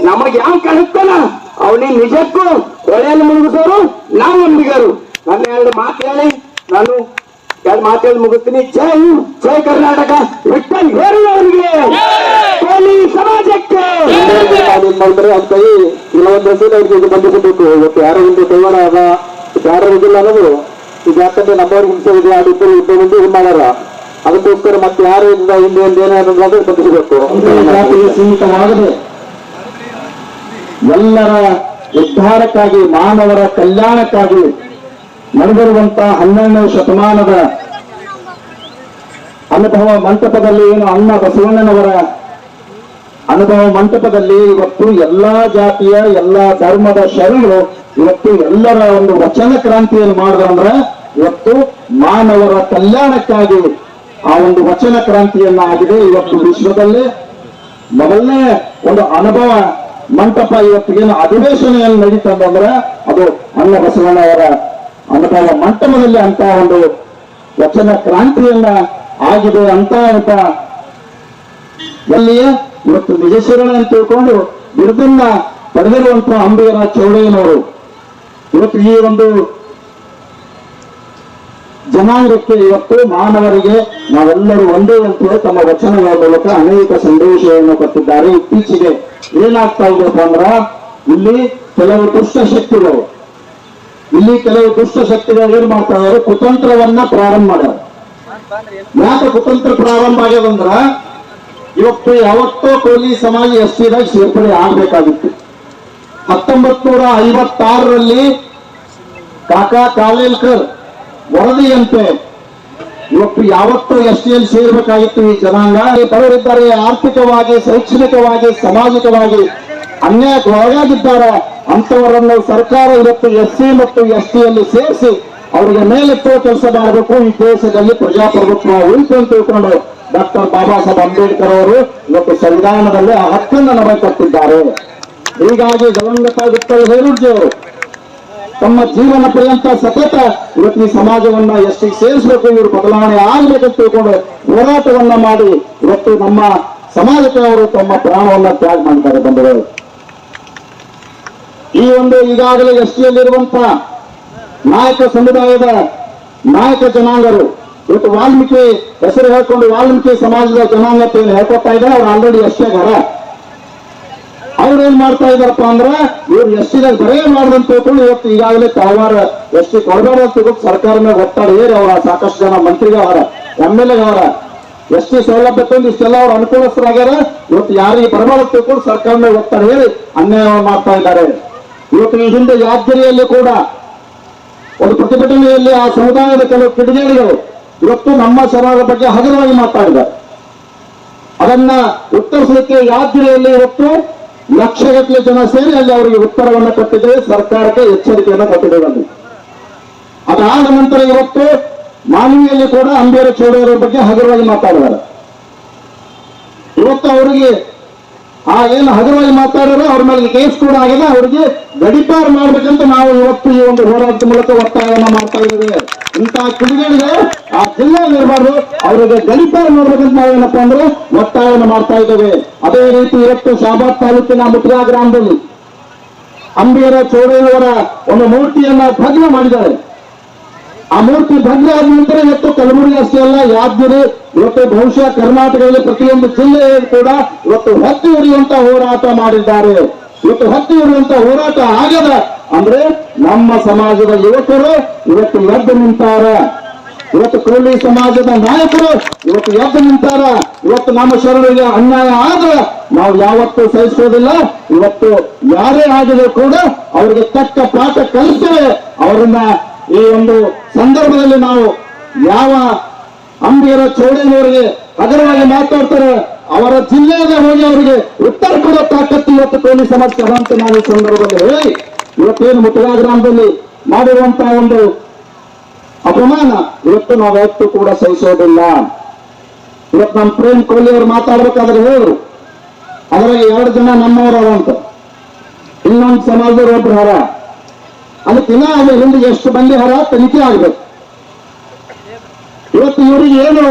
ನಮಗೆ ಯಾವ ಕಳಿಸ್ತಾನ ಅವನಿಗೆ ನಿಜಕ್ಕೂ ಹೊಳೆಯಲ್ಲಿ ಮುಳುಗಿಸೋರು ನಾವು ನಂಬಿಗರು. ನನ್ನ ಎರಡು ಮಾತು ಹೇಳಿ. ನಾನು ಎರಡು ಮಾತು ಹೇಳಿ ಮುಗಿಸ್ತೀನಿ. ಜೈ ಜೈ ಕರ್ನಾಟಕ. ವಿಠಲ್ ಹೇಳಿ ಅವರಿಗೆ ಕೋಲಿ ಸಮಾಜಕ್ಕೆ. ಅಂತ ಕೆಲವೊಂದು ಬಂಧಿಸಬೇಕು ಇವತ್ತು ಯಾರೋ ಒಂದು ಕೈವಾಡ ಅದ ಯಾರೋ ಇದಿಲ್ಲ ಅನ್ನೋದು ಈಗ ಯಾಕಂದ್ರೆ ನಮ್ಮವ್ರಿಗೆ ಹಿಂಸೆ ಇದೆ ಅದು ಇಬ್ಬರು ಇಬ್ಬರು ಮುಂದೆ ಇದು ಮಾಡ್ಯಾರ ಅದಕ್ಕೋಸ್ಕರ ಮತ್ತೆ ಯಾರು ಇಂದ ಹಿಂದೆ ಏನೇ ಅನ್ನೋದು ಬಂಧಿಸಬೇಕು ಸೀಮಿತವಾಗದೆ ಎಲ್ಲರ ಉದ್ಧಾರಕ್ಕಾಗಿ ಮಾನವರ ಕಲ್ಯಾಣಕ್ಕಾಗಿ ನಡೆದಿರುವಂತಹ ಹನ್ನೆರಡನೇ ಶತಮಾನದ ಅನುಭವ ಮಂಟಪದಲ್ಲಿ ಏನು ಅಣ್ಣ ಬಸವಣ್ಣನವರ ಅನುಭವ ಮಂಟಪದಲ್ಲಿ ಇವತ್ತು ಎಲ್ಲಾ ಜಾತಿಯ, ಎಲ್ಲಾ ಧರ್ಮದ ಶರಣರು ಇವತ್ತು ಎಲ್ಲರ ಒಂದು ವಚನ ಕ್ರಾಂತಿಯನ್ನು ಮಾಡಿದ್ರಂದ್ರೆ ಇವತ್ತು ಮಾನವರ ಕಲ್ಯಾಣಕ್ಕಾಗಿ ಆ ಒಂದು ವಚನ ಕ್ರಾಂತಿಯನ್ನ ಆಗಿದೆ. ಇವತ್ತು ವಿಶ್ವದಲ್ಲಿ ಮೊದಲನೇ ಒಂದು ಅನುಭವ ಮಂಟಪ ಇವತ್ತಿಗೇನು ಅಧಿವೇಶನ ಏನು ಅದು ಅನ್ನ ಬಸವಣ್ಣವರ ಅನುಭವ ಮಂಟಪದಲ್ಲಿ ಅಂತ ಒಂದು ವಚನ ಕ್ರಾಂತಿಯನ್ನ ಆಗಿದೆ ಅಂತ ಅಂತ ಎಲ್ಲಿಯೇ ಇವತ್ತು ನಿಜಶರಣ ಅಂತ ತಿಳ್ಕೊಂಡು ಬಿರುದನ್ನ ಪಡೆದಿರುವಂತಹ ಅಂಬಿಗರ ಚೌಡಯ್ಯನವರು ಇವತ್ತು ಈ ಒಂದು ಜನಾಂಗಕ್ಕೆ ಇವತ್ತು ಮಾನವರಿಗೆ ನಾವೆಲ್ಲರೂ ಒಂದೇ ಅಂತ ಹೇಳಿ ತಮ್ಮ ವಚನಗಳ ಮೂಲಕ ಅನೇಕ ಸಂದೇಶವನ್ನು ಕೊಟ್ಟಿದ್ದಾರೆ. ಇತ್ತೀಚೆಗೆ ಏನಾಗ್ತಾ ಇದೆ ಅಂದ್ರ, ಇಲ್ಲಿ ಕೆಲವು ದುಷ್ಟ ಶಕ್ತಿಗಳು, ಇಲ್ಲಿ ಕೆಲವು ದುಷ್ಟ ಶಕ್ತಿಗಳು ಏನ್ ಮಾಡ್ತಾ ಇದ್ದಾರೆ ಕುತಂತ್ರವನ್ನ ಪ್ರಾರಂಭ ಮಾಡ್ಯಾರ. ಯಾಕೆ ಕುತಂತ್ರ ಪ್ರಾರಂಭ ಆಗ್ಯದಂದ್ರ, ಇವತ್ತು ಯಾವತ್ತೋ ಕೋಲಿ ಸಮಾಜ ಎಷ್ಟಿದಾಗ ಸೇರ್ಪಡೆ ಆಗ್ಬೇಕಾಗಿತ್ತು. ಹತ್ತೊಂಬತ್ ನೂರ ಐವತ್ತಾರರಲ್ಲಿ ಕಾಕಾ ಕಾಲೇಲ್ಕರ್ ವರದಿಯಂತೆ ಇವತ್ತು ಯಾವತ್ತೂ ಎಸ್ ಟಿ ಸೇರ್ಬೇಕಾಗಿತ್ತು ಈ ಜನಾಂಗ. ಬಡವರಿದ್ದಾರೆ ಆರ್ಥಿಕವಾಗಿ, ಶೈಕ್ಷಣಿಕವಾಗಿ, ಸಾಮಾಜಿಕವಾಗಿ ಅನ್ಯಾಯಕ್ಕೆ ಒಳಗಾಗಿದ್ದಾರೆ ಅಂತವರನ್ನು ಸರ್ಕಾರ ಇವತ್ತು ಎಸ್ ಸಿ ಮತ್ತು ಎಸ್ ಟಿಯಲ್ಲಿ ಸೇರಿಸಿ ಅವರಿಗೆ ಮೇಲೆತ್ತುವ ಕೆಲಸ ಮಾಡಬೇಕು. ಈ ದೇಶದಲ್ಲಿ ಪ್ರಜಾಪ್ರಭುತ್ವ ಉಳಿತು ಅಂತ ತಿಳ್ಕೊಂಡು ಡಾಕ್ಟರ್ ಬಾಬಾ ಸಾಹೇಬ್ ಅಂಬೇಡ್ಕರ್ ಅವರು ಇವತ್ತು ಸಂವಿಧಾನದಲ್ಲಿ ಆ ಹಕ್ಕನ್ನು ನಮಗೆ ಕೊಟ್ಟಿದ್ದಾರೆ ಹೀಗಾಗಿ ವಿಠಲ್ ಹೇರುಡ್ಜಿ ತಮ್ಮ ಜೀವನ ಪರ್ಯಂತ ಸತತ ಇವತ್ತು ಸಮಾಜವನ್ನ ಎಷ್ಟು ಸೇರಿಸಬೇಕು, ಇವರು ಬದಲಾವಣೆ ಆಗ್ಬೇಕಂತ ತಿಳ್ಕೊಂಡು ಹೋರಾಟವನ್ನ ಮಾಡಿ ಇವತ್ತು ನಮ್ಮ ಸಮಾಜಕ್ಕೆ ಅವರು ತಮ್ಮ ಪ್ರಾಣವನ್ನ ತ್ಯಾಗ ಮಾಡ್ತಾರೆ ಬಂಧುಗಳು. ಈ ಒಂದು ಈಗಾಗಲೇ ಎಸ್ಟಿಯಲ್ಲಿರುವಂತ ನಾಯಕ ಸಮುದಾಯದ ನಾಯಕ ಜನಾಂಗರು, ಇವತ್ತು ವಾಲ್ಮೀಕಿ ಹೆಸರು ಹೇಳ್ಕೊಂಡು ವಾಲ್ಮೀಕಿ ಸಮಾಜದ ಜನಾಂಗ ಹೇಳ್ಕೊಡ್ತಾ ಇದ್ದಾರೆ. ಅವ್ರು ಆಲ್ರೆಡಿ ಎಷ್ಟೇ ಅದಾರ ಇವ್ರು ಏನ್ ಮಾಡ್ತಾ ಇದಾರಪ್ಪ ಅಂದ್ರ ಇವ್ರು ಎಷ್ಟಿದಾಗ ಬರೇ ಮಾಡ್ದಂತ ತಿಳ್ಕೊಂಡು ಇವತ್ತು ಈಗಾಗಲೇ ತಾವಾರ ಎಷ್ಟಿ ಕೊಡಬೇಡ ಅಂತ ತಿಳ್ಕೊಂಡು ಸರ್ಕಾರ ಮೇಲೆ ಒತ್ತಡ ಏರಿ ಅವರ ಸಾಕಷ್ಟು ಜನ ಮಂತ್ರಿಗಳು ಅವರ, ಎಂ ಎಲ್ ಅವರ. ಎಷ್ಟಿ ಸೌಲಭ್ಯ ತಂದು ಇಷ್ಟೆಲ್ಲ ಅವ್ರು ಅನುಕೂಲಸ್ಥರಾಗ್ಯಾರ. ಇವತ್ತು ಯಾರಿಗೆ ಬರಬಾರ್ದು ತಿಳ್ಕೊಂಡು ಸರ್ಕಾರ ಮೇಲೆ ಒತ್ತಡ ಹೇರಿ ಅನ್ಯಾಯ ಮಾಡ್ತಾ ಇದ್ದಾರೆ. ಇವತ್ತು ಈ ಹಿಂದೆ ಯಾದಗಿರಿಯಲ್ಲಿ ಕೂಡ ಒಂದು ಪ್ರತಿಭಟನೆಯಲ್ಲಿ ಆ ಸಮುದಾಯದ ಕೆಲವು ಕಿಡಿಗೇಡಿಗಳು ಇವತ್ತು ನಮ್ಮ ಸಮಾಜದ ಬಗ್ಗೆ ಹಗುರವಾಗಿ ಮಾತಾಡಿದ್ದಾರೆ. ಅದನ್ನ ಉತ್ತರಿಸಲಿಕ್ಕೆ ಯಾದಗಿರಿಯಲ್ಲಿ ಇವತ್ತು ಲಕ್ಷಗಟ್ಟಲೆ ಜನ ಸೇರಿ ಅಲ್ಲಿ ಅವರಿಗೆ ಉತ್ತರವನ್ನು ಕೊಟ್ಟಿದ್ದೇವೆ, ಸರ್ಕಾರಕ್ಕೆ ಎಚ್ಚರಿಕೆಯನ್ನು ಕೊಟ್ಟಿದ್ದೇವೆ ಅಲ್ಲಿ. ಅದಾದ ನಂತರ ಇವತ್ತು ಮಾನವಿಯಲ್ಲಿ ಕೂಡ ಅಂಬೇರ ಚೌಡವರ ಬಗ್ಗೆ ಹಗುರವಾಗಿ ಮಾತಾಡಿದ್ದಾರೆ ಇವತ್ತು ಅವರಿಗೆ ಆ ಏನು ಹಗುರವಾಗಿ ಮಾತಾಡೋರು ಅವ್ರ ಮೇಲೆ ಕೇಸ್ ಕೂಡ ಆಗಿದೆ, ಅವರಿಗೆ ಗಡಿಪಾರ್ ಮಾಡ್ಬೇಕಂತ ನಾವು ಇವತ್ತು ಈ ಒಂದು ಹೋರಾಟದ ಮೂಲಕ ಒತ್ತಾಯವನ್ನು ಮಾಡ್ತಾ ಇದ್ದೇವೆ. ಇಂತಹ ಕಿಡಿಗಳಿಗೆ ಆ ಜಿಲ್ಲೆ ಇರಬಾರ್ದು ಅವರಿಗೆ ಗಣಿತಾರ ಮಾಡ್ಬೇಕಂತ ನಾವೇನಪ್ಪ ಅಂದ್ರೆ ಒತ್ತಾಯವನ್ನು ಮಾಡ್ತಾ ಇದ್ದೇವೆ. ಅದೇ ರೀತಿ ಇವತ್ತು ಶಾಬಾದ್ ತಾಲೂಕಿನ ಮುಟ್ರಾ ಗ್ರಾಮದಲ್ಲಿ ಅಂಬಿಯರ ಚೌಡಯ್ಯನವರ ಒಂದು ಮೂರ್ತಿಯನ್ನ ಭಗ್ನ ಮಾಡಿದ್ದಾರೆ. ಆ ಮೂರ್ತಿ ಭಗ್ನ ಆದ ನಂತರ ಇವತ್ತು ಕಲಬುರಗಿ ಅಷ್ಟೇ ಅಲ್ಲ, ಯಾದಗಿರಿ, ಇವತ್ತು ಬಹುಶಃ ಕರ್ನಾಟಕದಲ್ಲಿ ಪ್ರತಿಯೊಂದು ಜಿಲ್ಲೆಯಲ್ಲಿ ಕೂಡ ಇವತ್ತು ಹತ್ತಿ ಉರಿಯುವಂತ ಹೋರಾಟ ಮಾಡಿದ್ದಾರೆ. ಇವತ್ತು ಹತ್ತಿ ಇರುವಂತ ಹೋರಾಟ ಆಗದ ಅಂದ್ರೆ ನಮ್ಮ ಸಮಾಜದ ಯುವಕರು ಇವತ್ತು ಎದ್ದು ನಿಂತಾರ. ಇವತ್ತು ಕೋಳಿ ಸಮಾಜದ ನಾಯಕರು ಇವತ್ತು ಎದ್ದು ನಿಂತಾರ. ಇವತ್ತು ನಮ್ಮ ಶರಣರಿಗೆ ಅನ್ಯಾಯ ಆದ್ರೆ ನಾವು ಯಾವತ್ತೂ ಸಹಿಸೋದಿಲ್ಲ ಇವತ್ತು ಯಾರೇ ಆಗಿದ್ರು ಕೂಡ ಅವರಿಗೆ ತಕ್ಕ ಪಾಠ ಕಲಿಸ್ತೇವೆ ಅವರನ್ನ ಈ ಒಂದು ಸಂದರ್ಭದಲ್ಲಿ ನಾವು ಯಾವ ಅಂಬಿಯರ ಅದರ ಹಗರವಾಗಿ ಮಾತಾಡ್ತಾರೆ. ಅವರ ಜಿಲ್ಲೆಗೆ ಹೋಗಿ ಅವರಿಗೆ ಉತ್ತರ ಕೊಡೋ ತಾಕತ್ತು ಇವತ್ತು ಕೋಲಿ ಸಮಾಜ ಅಂತ ನಾವು ಸಂದರ್ಭದಲ್ಲಿ ಹೇಳಿ, ಇವತ್ತೇನು ಮುತ್ತುಗಾ ಗ್ರಾಮದಲ್ಲಿ ಮಾಡಿರುವಂತಹ ಒಂದು ಅಪಮಾನ, ಇವತ್ತು ನಾವು ಯಾವತ್ತು ಕೂಡ ಸಹಿಸೋದಿಲ್ಲ ಇವತ್ತು ನಮ್ಮ ಪ್ರೇಮ್ ಕೊಹ್ಲಿ ಅವರು ಮಾತಾಡ್ಬೇಕಾದ್ರೆ ಹೇಳಿದ್ರು ಅದರಲ್ಲಿ ಎರಡು ಜನ ನಮ್ಮವರ ಅಂತ ಇನ್ನೊಂದು ಸಮಾಜದವ್ರು ಒಬ್ರು ಹರ. ಅದಕ್ಕೆ ಇನ್ನ ಅದು ಹಿಂದೆ ಎಷ್ಟು ಬಂದಿ ಹರ, ತನಿಖೆ ಆಗ್ಬೇಕು. ಇವತ್ತು ಇವರಿಗೆ ಏನು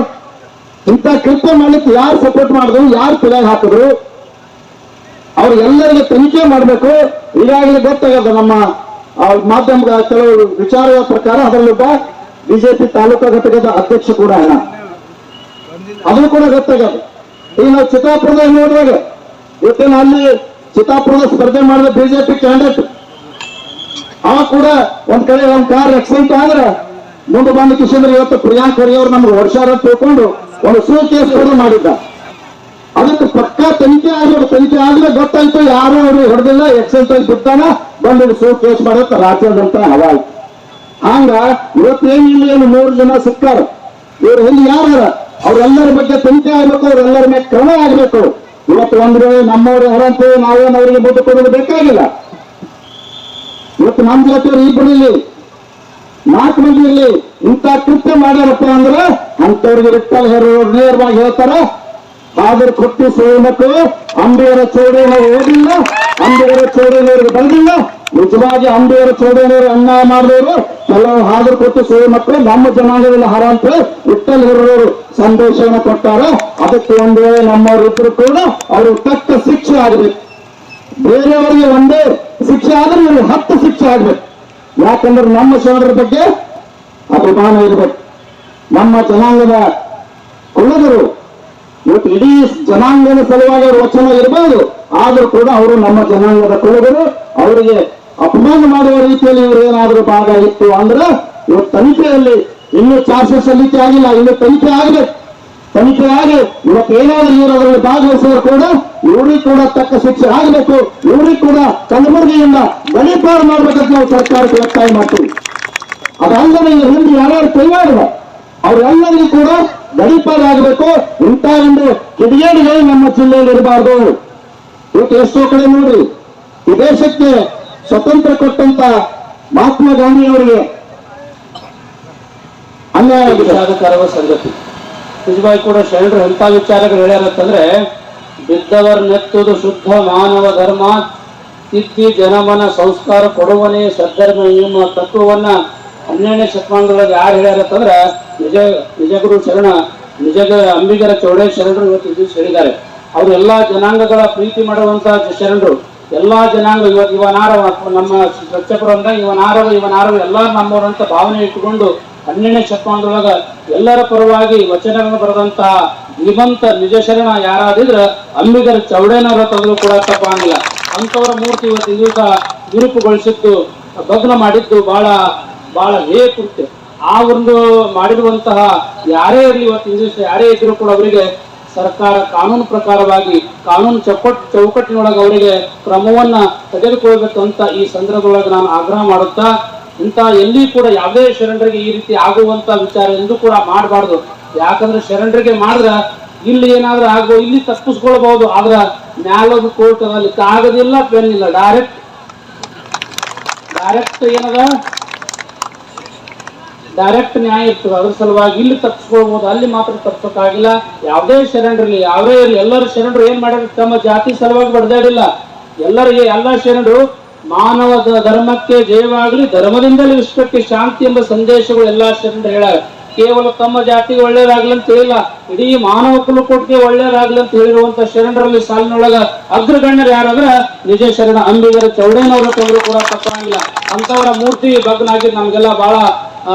ಇಂಥ ಕೃತ್ಯ ಮಾಡ್ಲಿಕ್ಕೆ ಯಾರು ಸಪೋರ್ಟ್ ಮಾಡಿದ್ರು, ಯಾರು ತಲೆಗೆ ಹಾಕಿದ್ರು, ಅವ್ರು ಎಲ್ಲರಿಗೆ ತನಿಖೆ ಮಾಡಬೇಕು. ಈಗಾಗಲೇ ಗೊತ್ತಾಗದ ನಮ್ಮ ಮಾಧ್ಯಮದ ಕೆಲವು ವಿಚಾರಗಳ ಪ್ರಕಾರ ಅದರಲ್ಲೊಬ್ಬ ಬಿಜೆಪಿ ತಾಲೂಕಾ ಘಟಕದ ಅಧ್ಯಕ್ಷ ಕೂಡ ಅಣ್ಣ ಅದು ಕೂಡ ಗೊತ್ತಾಗದ. ಈಗ ನಾವು ಚಿತ್ತಾಪುರದಾಗ ನೋಡುವಾಗ ಇವತ್ತೇನು ಅಲ್ಲಿ ಚಿತ್ತಾಪುರದ ಸ್ಪರ್ಧೆ ಮಾಡಿದ ಬಿಜೆಪಿ ಕ್ಯಾಂಡಿಡೇಟ್ ಆ ಕೂಡ ಒಂದ್ ಕಡೆ ಒಂದ್ ಕಾರ್ ಆಕ್ಸಿಡೆಂಟ್ ಆದ್ರೆ, ಮುಂದೆ ಬಂದ ಕಿಶನ್ ಇವತ್ತು ಪ್ರಿಯಾಂಕ್ ಖರ್ಗೆ ನಮ್ಗೆ ವರ್ಷಾರ ತಿಳ್ಕೊಂಡು ಒಂದು ಸೂ ಕೇಸ್ ಕೂಡ ಮಾಡಿದ್ದ. ಅದಕ್ಕೆ ಪಕ್ಕಾ ತನಿಖೆ ಆಗಿರೋ ತನಿಖೆ ಆದ್ರೆ ಗೊತ್ತಾಯ್ತು, ಯಾರು ಅವರು ಹೊಡೆದಿಲ್ಲ ಆಗಿ ಬಿಡ್ತಾನ, ಬಂದು ಸೂ ಕೇಸ್ ಮಾಡತ್ತ ರಾಜ್ಯದಂತ ಹವಾಯ್ತು ಹಂಗ ಇವತ್ತೇನಿಲ್ಲ ಏನು ಮೂರು ಜನ ಸಿಕ್ಕಾರ. ಇವ್ರು ಎಲ್ಲಿ ಯಾರ ಅವ್ರೆಲ್ಲರ ಬಗ್ಗೆ ತನಿಖೆ ಆಗ್ಬೇಕು, ಅವ್ರೆಲ್ಲರ ಮೇಲೆ ಕ್ರಮ ಆಗ್ಬೇಕು. ಇವತ್ತು ಒಂದ್ರೆ ನಮ್ಮವ್ರ ಯಾರಂತ ನಾವೇನು ಅವರಿಗೆ ಮುದ್ದು ಕೊಡೋದು ಬೇಕಾಗಿಲ್ಲ. ಇವತ್ತು ನಮ್ಮ ಜಾತಿಯವರು ಇಬ್ಬರು ಇಲ್ಲಿ ನಾಲ್ಕು ಮಂದಿ ಇಲ್ಲಿ ಇಂಥ ಕೃತ್ಯ ಮಾಡ್ಯಾರಪ್ಪ ಅಂದ್ರೆ ಅಂತವ್ರಿಗೆ ವಿಠಲ್ ಹೇರೋರು ನೇರವಾಗಿ ಹೇಳ್ತಾರ. ಆದ್ರೆ ಕೊಟ್ಟು ಸೇವಕರು ಅಂಬೇರ ಚೌಡೇನವರು ಓದಿಲ್ಲ. ಅಂಬೇರ ಚೌಡೇನವರಿಗೆ ಬಂದಿಲ್ಲ. ನಿಜವಾಗಿ ಅಂಬೇರ ಚೌಡೇನವರು ಅನ್ಯಾಯ ಮಾಡಿದವರು. ಕೆಲವು ಹಾಜರು ಕೊಟ್ಟು ಸೇವೆ ಮಕ್ಕಳು ನಮ್ಮ ಜನಾಂಗದಲ್ಲಿ ಹರ ಅಂತ ವಿಠಲ್ ಹೇರೋರು ಸಂದೇಶವನ್ನು ಕೊಟ್ಟಾರ. ಅದಕ್ಕೆ ಒಂದು ವೇಳೆ ನಮ್ಮವರಿದ್ರು ಕೂಡ ಅವರು ತಕ್ಕ ಶಿಕ್ಷೆ ಆಗಬೇಕು. ಬೇರೆಯವರಿಗೆ ಒಂದೇ ಶಿಕ್ಷೆ ಆದ್ರೆ ಇವರು ಹತ್ತು ಶಿಕ್ಷೆ ಆಗ್ಬೇಕು. ಯಾಕಂದ್ರೆ ನಮ್ಮ ಶರಣರ ಬಗ್ಗೆ ಅಭಿಮಾನ ಇರ್ಬೇಕು. ನಮ್ಮ ಜನಾಂಗದ ಕುಲದರು ಇವತ್ತು ಇಡೀ ಜನಾಂಗದ ಸಲುವಾಗಿ ಅವರು ವಚನ ಇರಬಹುದು ಆದರೂ ಕೂಡ ಅವರು ನಮ್ಮ ಜನಾಂಗದ ಕುಲದರು ಅವರಿಗೆ ಅಪಮಾನ ಮಾಡುವ ರೀತಿಯಲ್ಲಿ ಇವರು ಏನಾದರೂ ಭಾಗ ಇತ್ತು ಅಂದ್ರೆ ಇವತ್ತು ತನಿಖೆಯಲ್ಲಿ ಇನ್ನೂ ಚಾರ್ಜ್ ಸಲ್ಲಿಕೆ ಆಗಿಲ್ಲ ಇನ್ನು ತನಿಖೆ ಆಗಬೇಕು ತನಿಖೆ ಆಗಿ ಇವತ್ತು ಏನಾದರೂ ಇವರು ಅದರಲ್ಲಿ ಭಾಗವಹಿಸಿದ್ರು ಕೂಡ ಇವರಿಗೆ ಕೂಡ ತಕ್ಕ ಶಿಕ್ಷೆ ಆಗಬೇಕು. ಇವರಿಗೆ ಕೂಡ ಕಲಬುರಗಿಯಿಂದ ಗಡಿಪಾರು ಮಾಡಬೇಕಂತ ನಾವು ಸರ್ಕಾರಕ್ಕೆ ಒತ್ತಾಯ ಮಾಡ್ತೀವಿ. ಅದಲ್ಲದೆ ಹಿಂದೆ ಯಾರ್ಯಾರು ಕೈವಾಡುವ ಅವರೆಲ್ಲರಿಗೂ ಕೂಡ ಗಡಿಪಾರು ಆಗಬೇಕು ಇಂಥ ಒಂದು ಕಿಡಿಗೇಡಿಗಳು ನಮ್ಮ ಜಿಲ್ಲೆಯಲ್ಲಿ ಇರಬಾರ್ದು. ಇವತ್ತು ಎಷ್ಟೋ ಕಡೆ ನೋಡ್ರಿ ಈ ದೇಶಕ್ಕೆ ಸ್ವತಂತ್ರ ಕೊಟ್ಟಂತ ಮಹಾತ್ಮ ಗಾಂಧಿ ಅವರಿಗೆ ಅನ್ಯಾಯ ಸಂಗತಿ. ನಿಜವಾಗಿ ಕೂಡ ಶರಣರು ಎಂತ ವಿಚಾರಗಳು ಹೇಳ್ಯಾರಂತಂದ್ರೆ, ಬಿದ್ದವರ್ ನೆತ್ತುದು ಶುದ್ಧ ಮಾನವ ಧರ್ಮ, ತಿದ್ದಿ ಜನಮನ ಸಂಸ್ಕಾರ ಕೊಡುವನೇ ಸದ್ಧರ್ಮ ನಿಮ್ಮ ತತ್ವವನ್ನ ಹನ್ನೆರಡನೇ ಶತಮಾನದೊಳಗೆ ಯಾರು ಹೇಳ್ಯಾರಂತಂದ್ರ ನಿಜ, ನಿಜಗುರು ಶರಣ ನಿಜಗ ಅಂಬಿಗರ ಚೌಡೇ ಶರಣರು ಇವತ್ತು ಇದು ಸೇರಿದ್ದಾರೆ. ಅವರು ಎಲ್ಲ ಜನಾಂಗಗಳ ಪ್ರೀತಿ ಮಾಡುವಂತಹ ಶರಣರು. ಎಲ್ಲ ಜನಾಂಗ, ಇವತ್ತು ಇವನಾರವ ನಮ್ಮ ಸ್ವಚ್ಛಪುರಂದ ಇವನಾರವ ಇವನಾರವ ಎಲ್ಲ ನಮ್ಮವರು ಅಂತ ಭಾವನೆ ಇಟ್ಟುಕೊಂಡು ಹನ್ನೆರಡನೇ ಶತಮಾನದೊಳಗ ಎಲ್ಲರ ಪರವಾಗಿ ವಚನಗಳನ್ನು ಬರೆದಂತಹ ಧೀಮಂತ ನಿಜ ಶರಣ ಯಾರಾದಿದ್ರೆ ಅಂಬಿಗರ ಚೌಡೇನವರ ತಂದ್ರು ಕೂಡ ತಪ್ಪಾಗಿಲ್ಲ ಅಂಥವರ ಮೂರ್ತಿ ಇವತ್ತು ದಿವಸ ವಿರೂಪಗೊಳಿಸಿದ್ದು ಭಗ್ನ ಮಾಡಿದ್ದು ಬಹಳ ಬಹಳ ಹೇಕೃತ್ಯ ಆ ಒಂದು ಮಾಡಿರುವಂತಹ ಯಾರೇ ಇರಲಿ ಇವತ್ತು ಇಂಗ್ಲಿಷ್ ಯಾರೇ ಇದ್ರು ಕೂಡ ಅವರಿಗೆ ಸರ್ಕಾರ ಕಾನೂನು ಪ್ರಕಾರವಾಗಿ ಕಾನೂನು ಚೌಕಟ್ ಚೌಕಟ್ಟಿನೊಳಗೆ ಅವರಿಗೆ ಕ್ರಮವನ್ನ ತೆಗೆದುಕೊಳ್ಬೇಕು ಅಂತ ಈ ಸಂದರ್ಭದೊಳಗೆ ನಾನು ಆಗ್ರಹ ಮಾಡುತ್ತಾ, ಇಂಥ ಎಲ್ಲಿ ಕೂಡ ಯಾವುದೇ ಶರಣರಿಗೆ ಈ ರೀತಿ ಆಗುವಂತ ವಿಚಾರ ಎಂದು ಕೂಡ ಮಾಡಬಾರ್ದು. ಯಾಕಂದ್ರೆ ಶರಣರಿಗೆ ಮಾಡಿದ್ರ ಇಲ್ಲಿ ಏನಾದ್ರೂ ಆಗೋ ಇಲ್ಲಿ ತಪ್ಪಿಸ್ಕೊಳ್ಬಹುದು, ಆದ್ರ ಮ್ಯಾಲದ ಕೋರ್ಟ್ ಅಲ್ಲಿ ಕಾಗದಿಲ್ಲ ಪೆನ್ ಇಲ್ಲ. ಡೈರೆಕ್ಟ್ ಡೈರೆಕ್ಟ್ ಏನದ? ಡೈರೆಕ್ಟ್ ನ್ಯಾಯ ಇರ್ತದೆ. ಅದ್ರ ಸಲುವಾಗಿ ಇಲ್ಲಿ ತಪ್ಪಿಸ್ಕೊಳ್ಬಹುದು ಅಲ್ಲಿ ಮಾತ್ರ ತಪ್ಪಿಸೋಕ್ಕಾಗಿಲ್ಲ ಯಾವುದೇ ಶರಣರಿರ್ಲಿ ಯಾವುದೇ ಇರಲಿ, ಎಲ್ಲರೂ ಶರಣರು ಏನ್ ಮಾಡ್ಯಾರ? ತಮ್ಮ ಜಾತಿ ಸಲುವಾಗಿ ಬಡ್ದಾಡಿಲ್ಲ. ಎಲ್ಲರಿಗೆ, ಎಲ್ಲ ಶರಣರು ಮಾನವ ಧರ್ಮಕ್ಕೆ ಜಯವಾಗಲಿ, ಧರ್ಮದಿಂದಲೇ ವಿಶ್ವಕ್ಕೆ ಶಾಂತಿ ಎಂಬ ಸಂದೇಶಗಳು ಎಲ್ಲಾ ಶರಣರು ಹೇಳ ಕೇವಲ ತಮ್ಮ ಜಾತಿಗೆ ಒಳ್ಳೇದಾಗ್ಲಿ ಅಂತ ಹೇಳಿಲ್ಲ. ಇಡೀ ಮಾನವ ಕುಲಕೋಟಿಗೆ ಒಳ್ಳೇದಾಗ್ಲಿ ಅಂತ ಹೇಳಿರುವಂತ ಶರಣರಲ್ಲಿ ಸಾಲಿನೊಳಗ ಅಗ್ರಗಣ್ಯರು ಯಾರಂದ್ರ, ನಿಜ ಶರಣ ಅಂಬಿಗರ ಚೌಡೇನವರ ತಂದ್ರು ಕೂಡ ತಪ್ಪಾಗಿಲ್ಲ. ಅಂತವರ ಮೂರ್ತಿ ಭಗ್ನಾಗಿ ನಮ್ಗೆಲ್ಲ ಬಹಳ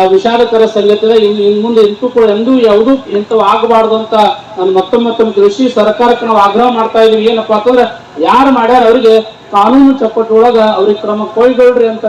ವಿಷಾದಕರ ಸಂಗತಿ ಇನ್ನು ಇನ್ ಮುಂದೆ ಎಂತೂ ಕೂಡ ಎಂದೂ ಯಾವುದೂ ಇಂಥವು ಆಗಬಾರ್ದು ಅಂತ ನಾನು ಮತ್ತೊಮ್ಮೆ ಮತ್ತೊಮ್ಮೆ ಕೃಷಿ ಸರ್ಕಾರಕ್ಕೆ ನಾವು ಆಗ್ರಹ ಮಾಡ್ತಾ ಇದೀವಿ. ಏನಪ್ಪಾ ಅಂತಂದ್ರೆ, ಯಾರು ಮಾಡ್ಯಾರ ಅವರಿಗೆ ಕಾನೂನು ಚೌಕಟ್ಟೊಳಗ ಅವ್ರಿಗೆ ಕ್ರಮ ಕೊಯ್ಗೊಳ್ರಿ ಅಂತ